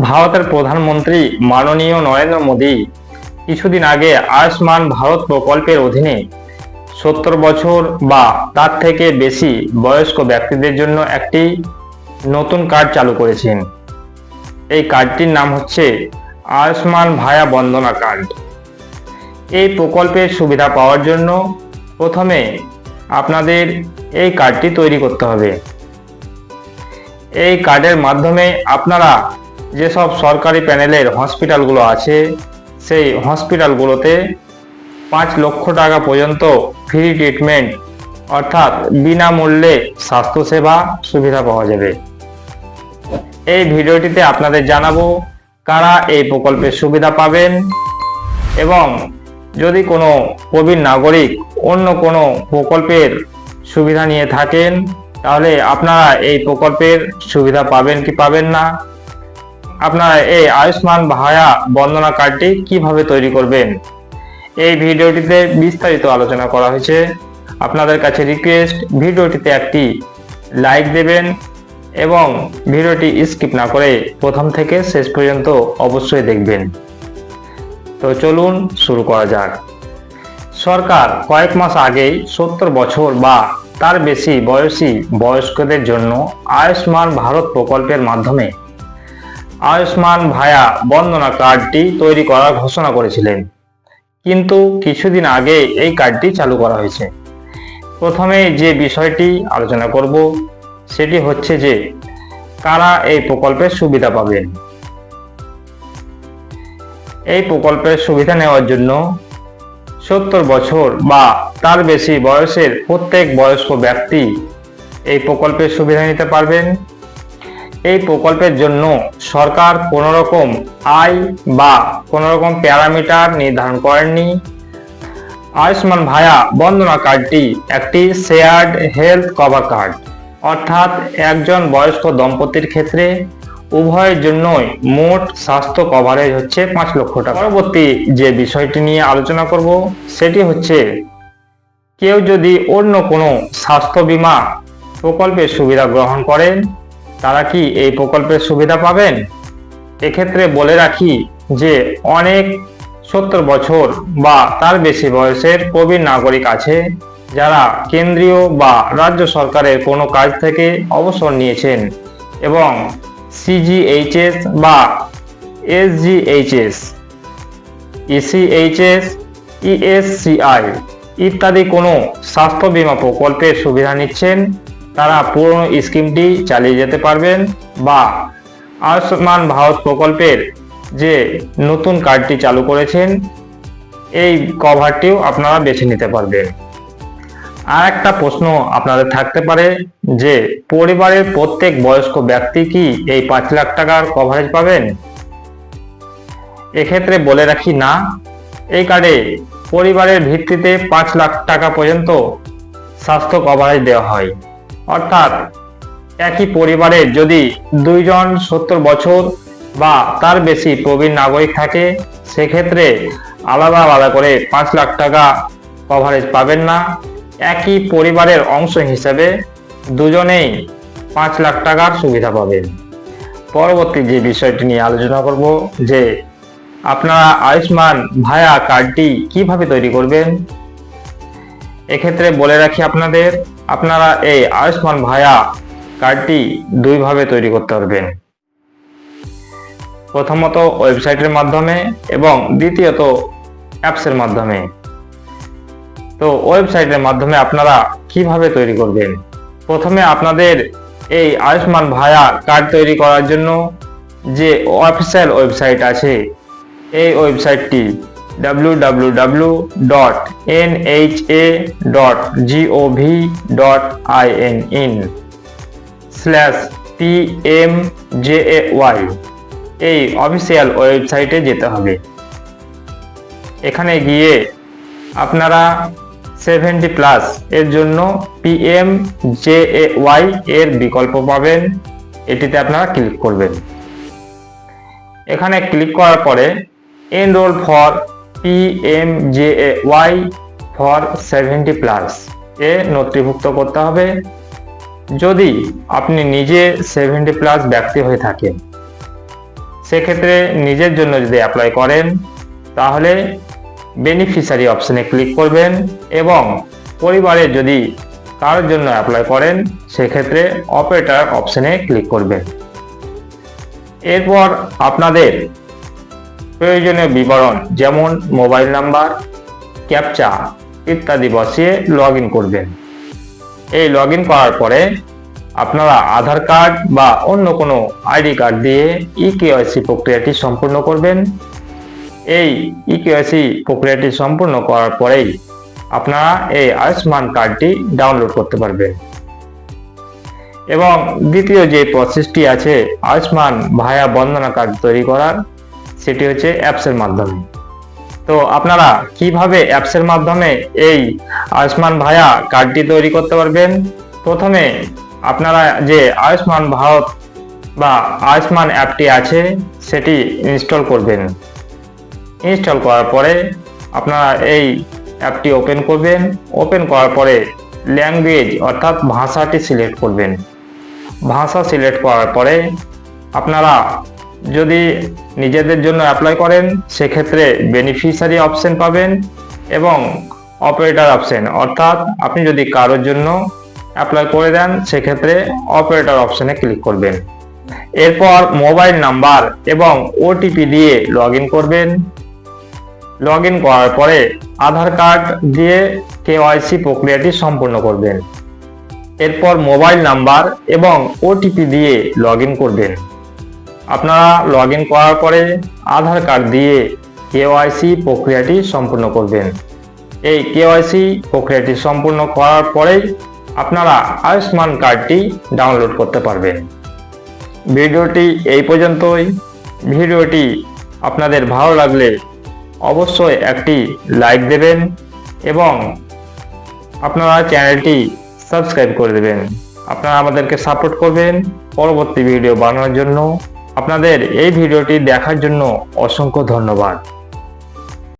ভারতের প্রধানমন্ত্রী মাননীয় নরেন্দ্র মোদী কিছুদিন আগে আয়ুষ্মান ভারত প্রকল্পের অধীনে সত্তর বছর বা তার থেকে বেশি বয়স্ক ব্যক্তিদের জন্য একটি নতুন কার্ড চালু করেছেন। এই কার্ডটির নাম হচ্ছে আয়ুষ্মান ভায়া বন্দনা কার্ড। এই প্রকল্পের সুবিধা পাওয়ার জন্য প্রথমে আপনাদের এই কার্ডটি তৈরি করতে হবে। এই কার্ডের মাধ্যমে আপনারা যেসব সরকারি প্যানেলের হসপিটালগুলো আছে, সেই হসপিটালগুলোতে পাঁচ লক্ষ টাকা পর্যন্ত ফ্রি ট্রিটমেন্ট, অর্থাৎ বিনামূল্যে স্বাস্থ্যসেবা সুবিধা পাওয়া যাবে। এই ভিডিওটিতে আপনাদের জানাব কারা এই প্রকল্পের সুবিধা পাবেন এবং যদি কোনো প্রবীণ নাগরিক অন্য কোনো প্রকল্পের সুবিধা নিয়ে থাকেন, তাহলে আপনারা এই প্রকল্পের সুবিধা পাবেন কি পাবেন না? আপনারা এই আয়ুষ্মান ভায়া বন্দনা কার্ডটি কীভাবে তৈরি করবেন? এই ভিডিওটিতে বিস্তারিত আলোচনা করা হয়েছে। আপনাদের কাছে রিকোয়েস্ট ভিডিওটিতে একটি লাইক দেবেন এবং ভিডিওটি স্কিপ না করে প্রথম থেকে শেষ পর্যন্ত অবশ্যই দেখবেন। তো চলুন শুরু করা যাক। সরকার কয়েক মাস আগেই সত্তর বছর বা তার বেশি বয়সী বয়স্কদের জন্য আয়ুষ্মান ভারত প্রকল্পের মাধ্যমে আয়ুষ্মান ভায়া বন্দনা কার্ডটি তৈরি করার ঘোষণা করেছিলেন। কিন্তু কিছুদিন আগে এই কার্ডটি চালু করা হয়েছে। প্রথমে যে বিষয়টি আলোচনা করব, সেটি হচ্ছে যে, কারা এই প্রকল্পের সুবিধা পাবেন? এই প্রকল্পের সুবিধা নেওয়ার জন্য সত্তর বছর বা তার বেশি বয়সের প্রত্যেক বয়স্ক ব্যক্তি এই প্রকল্পের সুবিধা নিতে পারবেন। এই প্রকল্পের জন্য সরকার কোনো রকম আয় বা কোনো রকম প্যারামিটার নির্ধারণ করেননি। আয়ুষ্মান ভায়া বন্দনা কার্ডটি একটি শেয়ার্ড হেলথ কভার কার্ড অর্থাৎ একজন বয়স্ক দম্পতির ক্ষেত্রে উভয়ের জন্যই মোট স্বাস্থ্য কভারেজ হচ্ছে পাঁচ লক্ষ টাকা। পরবর্তী যে বিষয়টি নিয়ে আলোচনা করব, সেটি হচ্ছে কেউ যদি অন্য কোনো স্বাস্থ্য বীমা প্রকল্পের সুবিধা গ্রহণ করেন তারা কি এই প্রকল্পের সুবিধা পাবেন? এক্ষেত্রে বলে রাখি যে অনেক সত্তর বছর বা তার বেশি বয়সের প্রবীণ নাগরিক আছে যারা কেন্দ্রীয় বা রাজ্য সরকারের কোনো কাজ থেকে অবসর নিয়েছেন এবং সিজিএইচএস বা এসজিএইচএস ইসিএইচএস ইএসসিআই ইত্যাদি কোনো স্বাস্থ্য বিমা প্রকল্পের সুবিধা নিচ্ছেন। তারা পুরনো স্কিমটি চালিয়ে যেতে পারবেন বা আয়ুষ্মান ভারত প্রকল্পের যে নতুন কার্ডটি চালু করেছেন, এই কভারটিও আপনারা বেছে নিতে পারবেন। আর একটা প্রশ্ন আপনাদের থাকতে পারে যে, পরিবারের প্রত্যেক বয়স্ক ব্যক্তি কি এই পাঁচ লাখ টাকার কভারেজ পাবেন? এক্ষেত্রে বলে রাখি না। এই কার্ডে পরিবারের ভিত্তিতে পাঁচ লাখ টাকা পর্যন্ত স্বাস্থ্য কভারেজ দেওয়া হয়। অর্থাৎ একই পরিবারের যদি দুইজন সত্তর বছর বা তার বেশি প্রবীণ নাগরিক থাকে, সেক্ষেত্রে আলাদা আলাদা করে পাঁচ লাখ টাকা কভারেজ পাবেন না। একই পরিবারের অংশ হিসেবে দুজনেই পাঁচ লাখ টাকার সুবিধা পাবেন। পরবর্তী যে বিষয়টি নিয়ে আলোচনা করব, যে আপনারা আয়ুষ্মান ভায়া কার্ডটি কীভাবে তৈরি করবেন, এক্ষেত্রে বলে রাখি আপনাদের আপনারা এই আয়ুষ্মান ভায়া কার্ডটি দুইভাবে তৈরি করতে পারবেন। প্রথমত ওয়েবসাইটের মাধ্যমে এবং দ্বিতীয়ত অ্যাপসের মাধ্যমে। তো ওয়েবসাইটের মাধ্যমে আপনারা কীভাবে তৈরি করবেন? প্রথমে আপনাদের এই আয়ুষ্মান ভায়া কার্ড তৈরি করার জন্য যে অফিসিয়াল ওয়েবসাইট আছে, এই ওয়েবসাইটটি www.nha.gov.in স্ল্যাশ পিএমজেএওয়াই এই অফিসিয়াল ওয়েবসাইটে যেতে হবে। এখানে গিয়ে আপনারা সেভেন্টি প্লাস এর জন্য পিএম ওয়াই এর বিকল্প পাবেন। এটিতে আপনারা ক্লিক করবেন। এখানে ক্লিক করার পরে enrol for PMJAY for seventy plus এ নথিভুক্ত করতে হবে। যদি আপনি নিজে সেভেন্টি প্লাস ব্যক্তি হয়ে থাকেন, সেক্ষেত্রে নিজের জন্য যদি অ্যাপ্লাই করেন, তাহলে বেনিফিশিয়ারি অপশনে ক্লিক করবেন এবং পরিবারে যদি কারোর জন্য অ্যাপ্লাই করেন, সেক্ষেত্রে অপারেটার অপশনে ক্লিক করবেন। এরপর আপনাদের প্রয়োজনীয় বিবরণ, যেমন মোবাইল নাম্বার, ক্যাপচা ইত্যাদি বসিয়ে লগ করবেন। এই লগ করার পরে আপনারা আধার কার্ড বা অন্য কোনো আইডি কার্ড দিয়ে ই কেওয়াইসি প্রক্রিয়াটি সম্পূর্ণ করবেন। এই ই কেওয়াইসি প্রক্রিয়াটি সম্পূর্ণ করার পরেই আপনারা এই আয়ুষ্মান কার্ডটি ডাউনলোড করতে পারবেন। এবং দ্বিতীয় যে প্রসেসটি আছে, আয়ুষ্মান ভায়া বন্দনা কার্ড তৈরি করার সেটি হচ্ছে অ্যাপসের মাধ্যমে। তো আপনারা কীভাবে অ্যাপসের মাধ্যমে এই আয়ুষ্মান ভায়া কার্ডটি তৈরি করতে পারবেন? প্রথমে আপনারা যে আয়ুষ্মান ভারত বা আয়ুষ্মান অ্যাপটি আছে, সেটি ইনস্টল করবেন। ইনস্টল করার পরে আপনারা এই অ্যাপটি ওপেন করবেন। ওপেন করার পরে ল্যাঙ্গুয়েজ অর্থাৎ ভাষাটি সিলেক্ট করবেন। ভাষা সিলেক্ট করার পরে আপনারা যদি নিজেদের জন্য অ্যাপ্লাই করেন, সেক্ষেত্রে বেনিফিশিয়ারি অপশন পাবেন এবং অপারেটর অপশন অর্থাৎ আপনি যদি কারোর জন্য অ্যাপ্লাই করে দেন, সেক্ষেত্রে অপারেটর অপশনে ক্লিক করবেন। এরপর মোবাইল নাম্বার এবং ওটিপি দিয়ে লগ করবেন। লগ করার পরে আধার কার্ড দিয়ে কেওয়াইসি প্রক্রিয়াটি সম্পূর্ণ করবেন। এরপর মোবাইল নাম্বার এবং ওটিপি দিয়ে লগ করবেন। আপনারা লগ করার পরে আধার কার্ড দিয়ে কেওয়াইসি প্রক্রিয়াটি সম্পূর্ণ করবেন। এই কেওয়াইসি প্রক্রিয়াটি সম্পূর্ণ করার পরেই আপনারা আয়ুষ্মান কার্ডটি ডাউনলোড করতে পারবেন। ভিডিওটি এই পর্যন্তই। ভিডিওটি আপনাদের ভালো লাগলে অবশ্যই একটি লাইক দেবেন এবং আপনারা চ্যানেলটি সাবস্ক্রাইব করে দেবেন। আপনারা আমাদেরকে সাপোর্ট করবেন। পরবর্তী ভিডিও বানানোর জন্য আপনাদের এই ভিডিওটি দেখার জন্য অসংখ্য ধন্যবাদ।